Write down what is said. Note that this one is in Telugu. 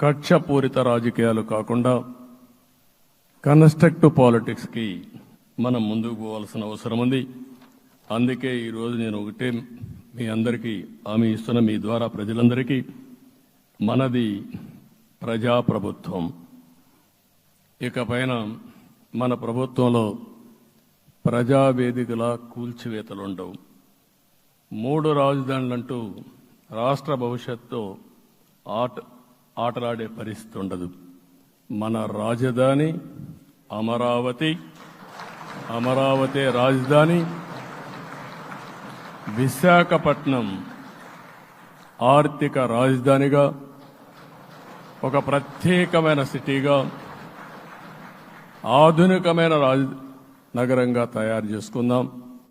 కక్షపూరిత రాజకీయాలు కాకుండా కన్స్ట్రక్టివ్ పాలిటిక్స్కి మనం ముందుకు పోవాల్సిన అవసరం ఉంది. అందుకే ఈరోజు నేను ఒకటే మీ అందరికీ హామీ ఇస్తున్న మీ ద్వారా ప్రజలందరికీ మనది ప్రజాప్రభుత్వం. ఇకపైన మన ప్రభుత్వంలో ప్రజావేదికల కూల్చివేతలు ఉండవు మూడు రాజధానులంటూ రాష్ట్ర భవిష్యత్తు ఆట ఆటలాడే పరిస్థితి ఉండదు. మన రాజధాని అమరావతి అమరావతి రాజధాని విశాఖపట్నం ఆర్థిక రాజధానిగా ఒక ప్రత్యేకమైన సిటీగా ఆధునికమైన రాజ నగరంగా తయారు చేసుకుందాం.